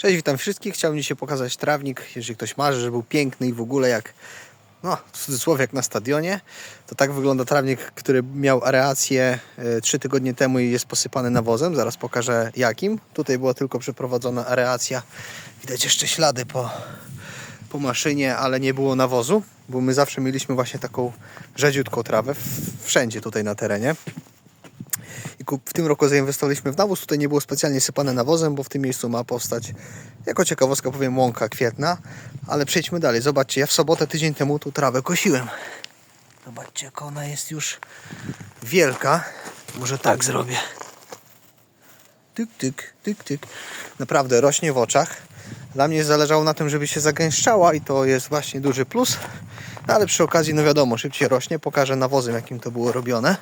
Cześć, witam wszystkich. Chciałbym dzisiaj pokazać trawnik. Jeżeli ktoś marzy, że był piękny i w ogóle jak, no w cudzysłowie jak na stadionie, to tak wygląda trawnik, który miał areację 3 tygodnie temu i jest posypany nawozem. Zaraz pokażę jakim. Tutaj była tylko przeprowadzona areacja. Widać jeszcze ślady po, po maszynie, ale nie było nawozu, bo my zawsze mieliśmy właśnie taką rzedziutką trawę wszędzie tutaj na terenie. I w tym roku zainwestowaliśmy w nawóz. Tutaj nie było specjalnie sypane nawozem, bo w tym miejscu ma powstać, jako ciekawostka powiem, łąka kwietna. Ale przejdźmy dalej. Zobaczcie, ja w sobotę tydzień temu tu trawę kosiłem. Zobaczcie, jak ona jest już wielka. Może tak zrobię. Tyk, tyk, tyk, tyk. Naprawdę rośnie w oczach. Dla mnie zależało na tym, żeby się zagęszczała i to jest właśnie duży plus. No ale przy okazji, no wiadomo, szybciej rośnie. Pokażę nawozem, jakim to było robione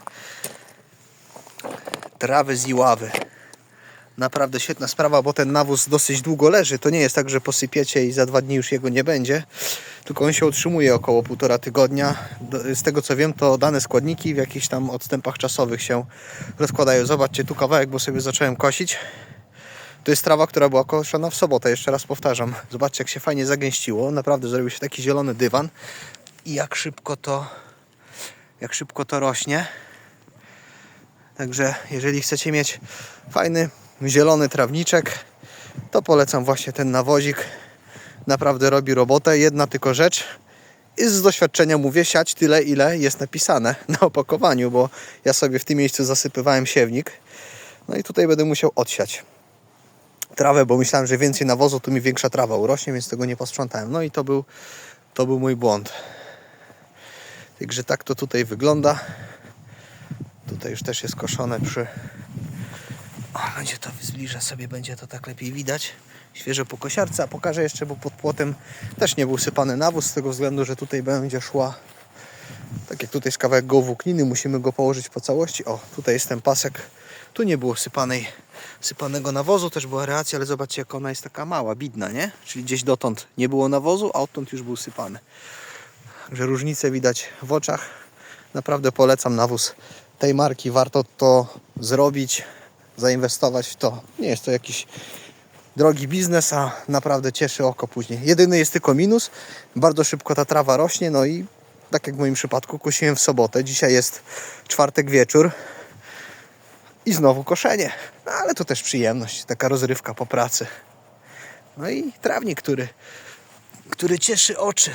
trawy z Iławy. Naprawdę świetna sprawa, bo ten nawóz dosyć długo leży. To nie jest tak, że posypiecie i za dwa dni już jego nie będzie, tylko on się utrzymuje około półtora tygodnia. Z tego co wiem, to dane składniki w jakichś tam odstępach czasowych się rozkładają. Zobaczcie tu kawałek, bo sobie zacząłem kosić. To jest trawa, która była koszona w sobotę, jeszcze raz powtarzam. Zobaczcie, jak się fajnie zagęściło. Naprawdę zrobił się taki zielony dywan. I jak szybko to, jak szybko to rośnie. Także jeżeli chcecie mieć fajny, zielony trawniczek, to polecam właśnie ten nawozik. Naprawdę robi robotę. Jedna tylko rzecz. I z doświadczenia mówię, siać tyle, ile jest napisane na opakowaniu, bo ja sobie w tym miejscu zasypywałem siewnik. No i tutaj będę musiał odsiać trawę, bo myślałem, że więcej nawozu, tu mi większa trawa urośnie, więc tego nie posprzątałem. No i to był, to był mój błąd. Także tak to tutaj wygląda. Tutaj już też jest koszone przy... O, będzie to zbliżę sobie, będzie to tak lepiej widać. Świeże po kosiarce, a pokażę jeszcze, bo pod płotem też nie był sypany nawóz, z tego względu, że tutaj będzie szła tak jak tutaj jest kawałek gołwłókniny, musimy go położyć po całości. O, tutaj jest ten pasek. Tu nie było sypanej, sypanego nawozu, też była reakcja, ale zobaczcie jak ona jest taka mała, bidna, nie? Czyli gdzieś dotąd nie było nawozu, a odtąd już był sypany. Także różnicę widać w oczach. Naprawdę polecam nawóz tej marki. Warto to zrobić, zainwestować w to. Nie jest to jakiś drogi biznes, a naprawdę cieszy oko później. Jedyny jest tylko minus. Bardzo szybko ta trawa rośnie, no i tak jak w moim przypadku kosiłem w sobotę. Dzisiaj jest czwartek wieczór i znowu koszenie. No, ale to też przyjemność, taka rozrywka po pracy. No i trawnik, który, który cieszy oczy.